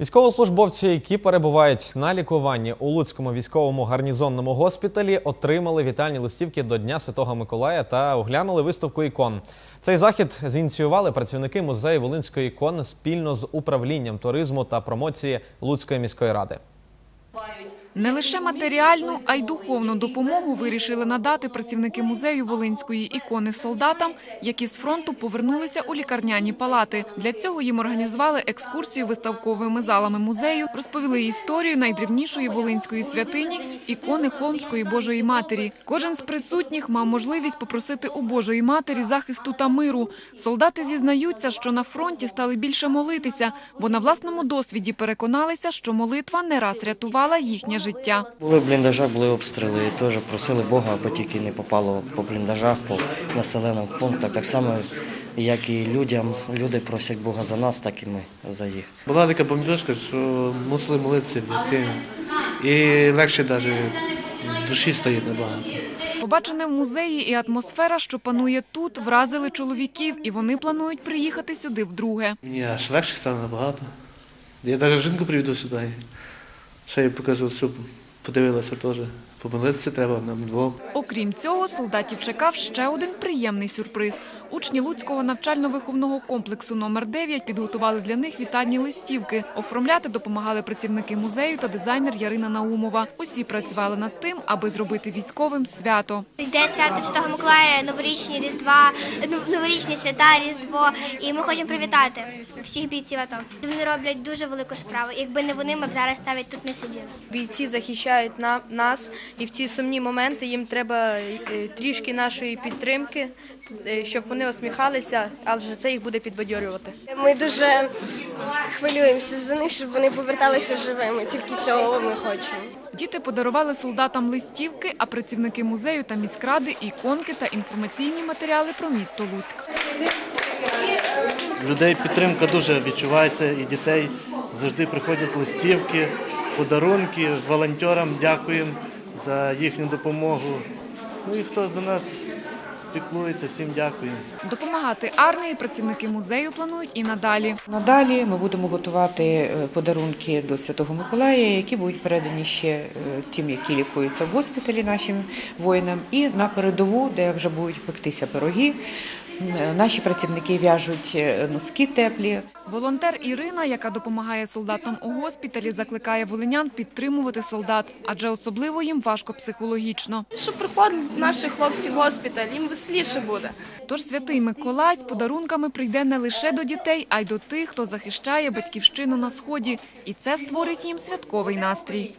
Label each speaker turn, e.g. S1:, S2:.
S1: Військовослужбовці, які перебувають на лікуванні у Луцькому військовому гарнізонному госпіталі, отримали вітальні листівки до Дня Святого Миколая та оглянули виставку ікон. Цей захід зініціювали працівники музею Волинської ікон спільно з управлінням туризму та промоції Луцької міської ради.
S2: Не лише матеріальну, а й духовну допомогу вирішили надати працівники музею Волинської ікони солдатам, які з фронту повернулися у лікарняні палати. Для цього їм організували екскурсію виставковими залами музею, розповіли історію найдрівнішої волинської святині ікони Холмської Божої Матері. Кожен з присутніх мав можливість попросити у Божої Матері захисту та миру. Солдати зізнаються, що на фронті стали більше молитися, бо на власному досвіді переконалися, що молитва не раз рятувала їхнє життя.
S3: Були в бліндажах, були обстріли, і теж просили Бога, аби тільки не попало по бліндажах, по населених пунктах. Так само, як і людям, люди просять Бога за нас, так і ми за їх.
S4: Була така бомбіжка, що мусили молитися. І легше навіть душі стає набагато.
S2: Побачене в музеї і атмосфера, що панує тут, вразили чоловіків, і вони планують приїхати сюди вдруге.
S4: Мені аж легше стало набагато. Я навіть жінку приведу сюди. Ще я покажу, щоб подивилася теж. Помолитися треба нам двом.
S2: Окрім цього, солдатів чекав ще один приємний сюрприз. Учні Луцького навчально-виховного комплексу номер 9 підготували для них вітальні листівки. Оформляти допомагали працівники музею та дизайнер Ярина Наумова. Усі працювали над тим, аби зробити військовим свято.
S5: Йде свято Святого Миколая, новорічні різдва, ну, новорічні свята, різдво, і ми хочемо привітати всіх бійців АТО. Вони роблять дуже велику справу. Якби не вони, ми б зараз навіть тут не сиділи.
S6: Бійці захищають на- нас, і в ці сумні моменти їм треба е, трішки нашої підтримки, е, щоб вони усміхалися, адже це їх буде підбадьорювати.
S7: Ми дуже хвилюємося за них, щоб вони поверталися живими. Тільки цього ми хочемо.
S2: Діти подарували солдатам листівки, а працівники музею та міськради іконки та інформаційні матеріали про місто Луцьк.
S8: людей підтримка дуже відчувається і дітей завжди приходять листівки, подарунки. Волонтерам дякуємо за їхню допомогу. Ну і хто за нас піклується, всім дякуємо.
S2: Допомагати армії працівники музею планують і надалі.
S9: Надалі ми будемо готувати е, подарунки до Святого Миколая, які будуть передані ще е, тим, які лікуються в госпіталі нашим воїнам, і на передову, де вже будуть пектися пироги. Наші працівники в'яжуть е, носки теплі.
S2: Волонтер Ірина, яка допомагає солдатам у госпіталі, закликає волинян підтримувати солдат, адже особливо їм важко психологічно.
S7: Щоб приходять наші хлопці в госпіталь, їм веселіше буде.
S2: Тож святий Миколай з подарунками прийде не лише до дітей, а й до тих, хто захищає батьківщину на сході, і це створить їм святковий настрій.